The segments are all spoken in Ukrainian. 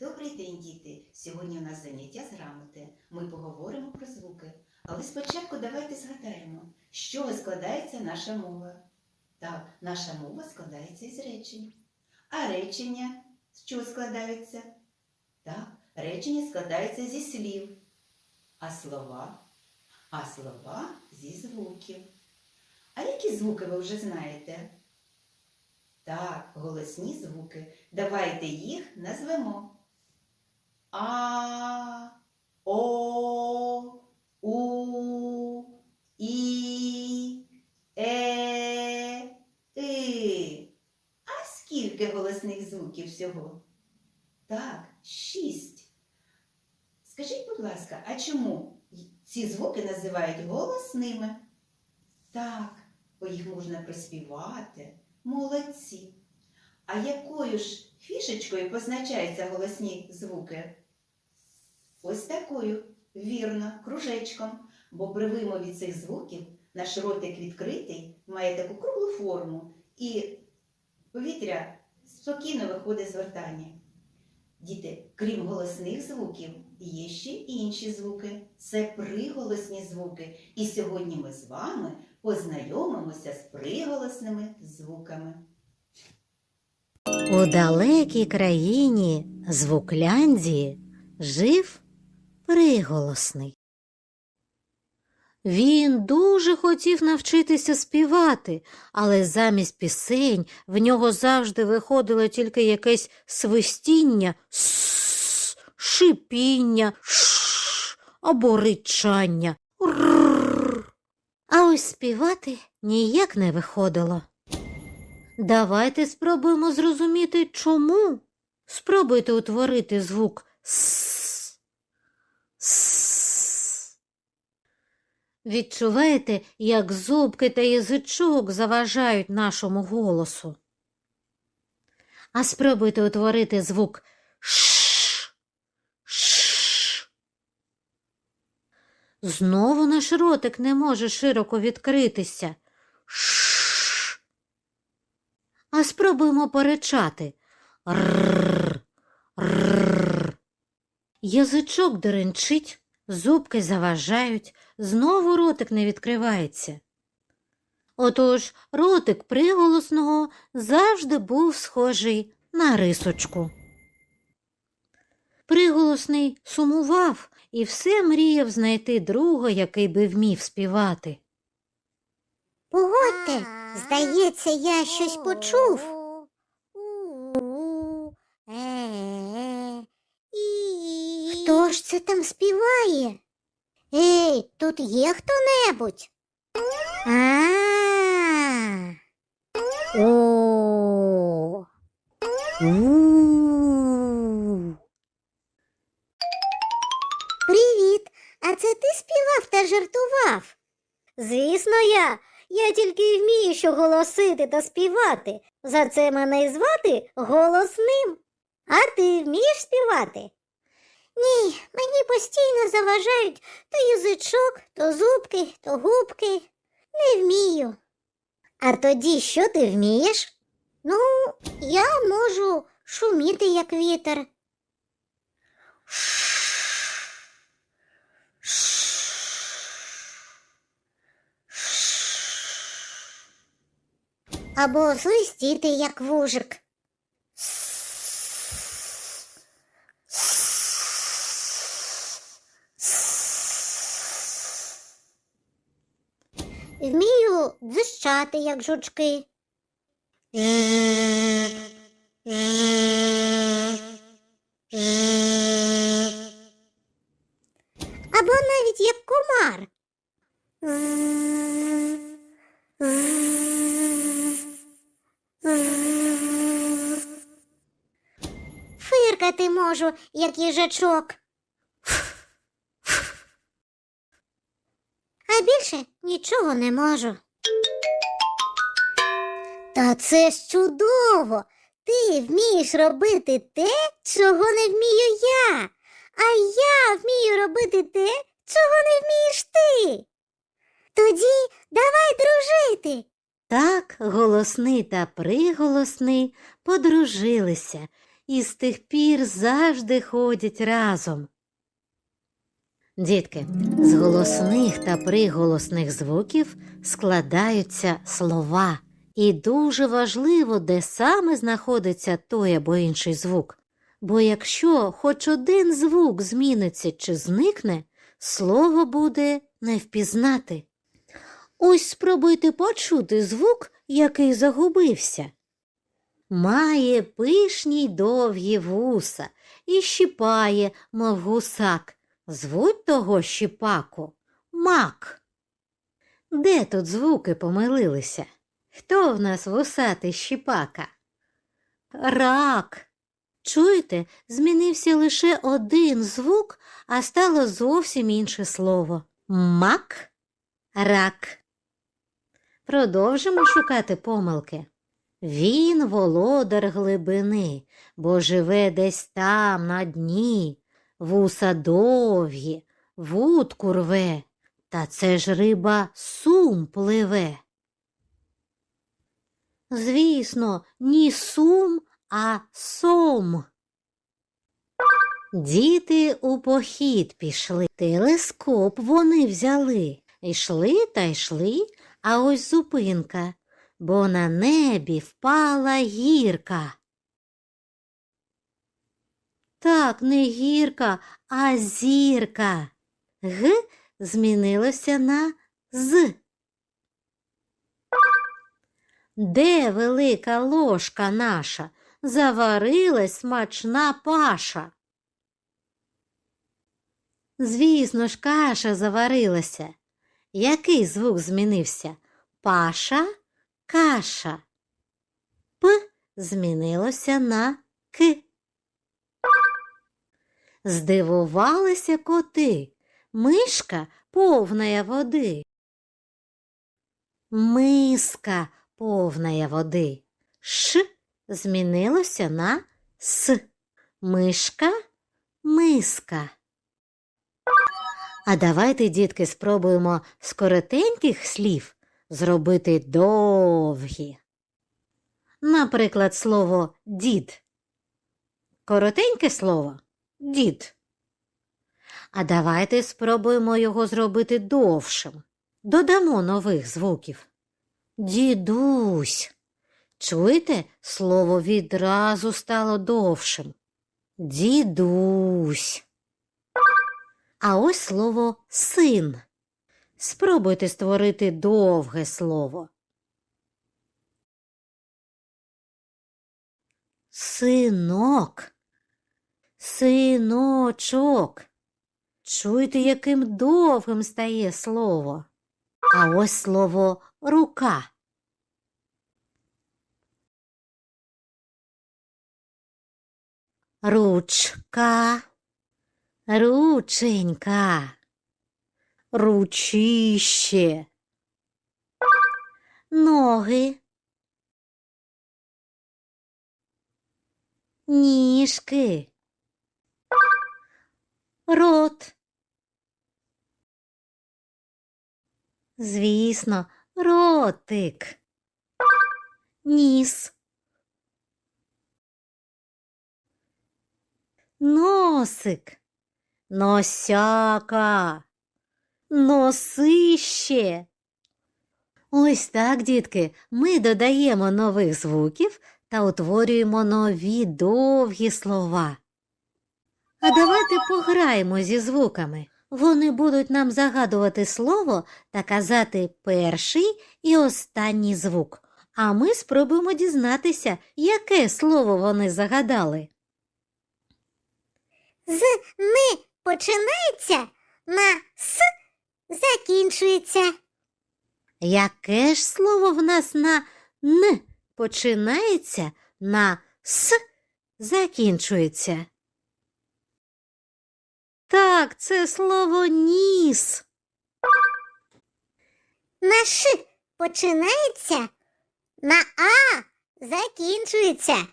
Добрий день, діти! Сьогодні у нас заняття з грамоти. Ми поговоримо про звуки. Але спочатку давайте згадаємо, з чого складається наша мова. Так, наша мова складається із речень. А речення з чого складаються? Так, речення складаються зі слів. А слова? А слова зі звуків. А які звуки ви вже знаєте? Так, голосні звуки. Давайте їх назвемо. А, О, У, І, Е, И. А скільки голосних звуків всього? Так, шість. Скажіть, будь ласка, а чому ці звуки називають голосними? Так, бо їх можна проспівати. Молодці. А якою ж фішечкою позначаються голосні звуки? Ось такою, вірно, кружечком. Бо при вимові цих звуків наш ротик відкритий, має таку круглу форму, і повітря спокійно виходить з гортані. Діти, крім голосних звуків, є ще інші звуки. Це приголосні звуки. І сьогодні ми з вами познайомимося з приголосними звуками. У далекій країні Звукляндії жив приголосний. Він дуже хотів навчитися співати, але замість пісень в нього завжди виходило тільки якесь свистіння, «с», шипіння, «ш» або ричання. А ось співати ніяк не виходило. Давайте спробуємо зрозуміти, чому. Спробуйте утворити звук с. с. Відчуваєте, як зубки та язичок заважають нашому голосу. А спробуйте утворити звук ш. ш. Знову наш ротик не може широко відкритися. Ш. А спробуємо поричати. Рррр, рррр. Язичок деренчить, зубки заважають, знову ротик не відкривається. Отож ротик приголосного завжди був схожий на рисочку. Приголосний сумував і все мріяв знайти друга, який би вмів співати. Погодьте, здається, я щось почув. Хто це там співає? Ей, тут є хто-небудь? А. О. У. Привіт! А це ти співав та жартував? Звісно, я. Я тільки й вмію, що голосити та співати. За це мене й звати голосним. А ти вмієш співати? Ні, мені постійно заважають то язичок, то зубки, то губки. Не вмію. А тоді що ти вмієш? Ну, я можу шуміти, як вітер. Або свистіти, як вужик. Вмію дзищати, як жучки. Або навіть як комар. Фиркати можу, як їжачок. А більше нічого не можу. Та це ж чудово. Ти вмієш робити те, чого не вмію я. А я вмію робити те, чого не вмієш ти. Тоді давай дружити. Так голосний та приголосний подружилися і з тих пір завжди ходять разом. Дітки, з голосних та приголосних звуків складаються слова, і дуже важливо, де саме знаходиться той або інший звук. Бо якщо хоч один звук зміниться чи зникне, слово буде не впізнати. Ось спробуйте почути звук, який загубився. Має пишні й довгі вуса і щіпає, мов гусак. Звуть того щіпаку мак. Де тут звуки помилилися? Хто в нас вусатий щіпака? Рак. Чуєте, змінився лише один звук, а стало зовсім інше слово. Мак, рак. Продовжимо шукати помилки. Він володар глибини, бо живе десь там на дні, вуса довгі, вудку рве, та це ж риба сум пливе. Звісно, ні сум, а сом. Діти у похід пішли, телескоп вони взяли. Йшли та йшли, а ось зупинка, бо на небі впала гірка. Так, не гірка, а зірка. Г змінилося на з. Де велика ложка наша? Заварилась смачна паша. Звісно ж, каша заварилася. Який звук змінився? Паша, каша. П змінилося на к. Здивувалися коти. Мишка повная води. Миска повная води. Ш змінилося на с. Мишка, миска. А давайте, дітки, спробуємо з коротеньких слів зробити довгі. Наприклад, слово дід. Коротеньке слово дід. А давайте спробуємо його зробити довшим. Додамо нових звуків. Дідусь. Чуєте, слово відразу стало довшим. Дідусь. А ось слово син. Спробуйте створити довге слово. Синок. Синочок. Чуєте, яким довгим стає слово. А ось слово рука. Ручка. Рученька. Ручище. Ноги. Ніжки. Рот. Звісно, ротик. Ніс. Носик. Носяка. Носище. Ось так, дітки, ми додаємо нових звуків та утворюємо нові довгі слова. А давайте пограємо зі звуками. Вони будуть нам загадувати слово та казати перший і останній звук. А ми спробуємо дізнатися, яке слово вони загадали. З ни починається, на с закінчується. Яке ж слово в нас на Н починається, на С закінчується? Так, це слово ніс. На ш починається, на а закінчується.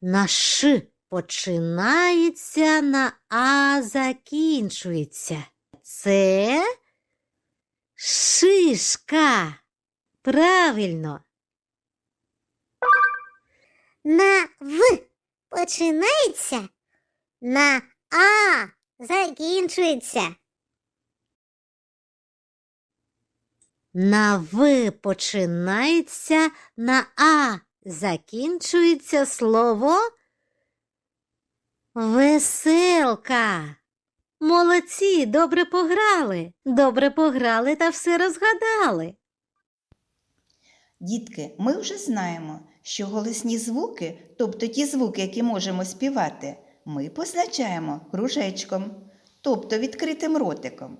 На Ш починається, на А закінчується. Це шишка. Правильно. на В починається, на А закінчується. На В починається, на А закінчується слово веселка. Молодці, добре пограли, добре пограли та все розгадали. Дітки, ми вже знаємо, що голосні звуки, тобто ті звуки, які можемо співати, ми позначаємо кружечком, тобто відкритим ротиком.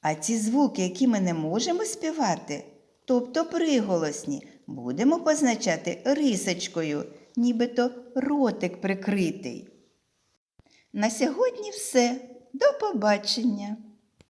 А ці звуки, які ми не можемо співати, тобто приголосні, будемо позначати рисочкою, нібито ротик прикритий. На сьогодні все. До побачення!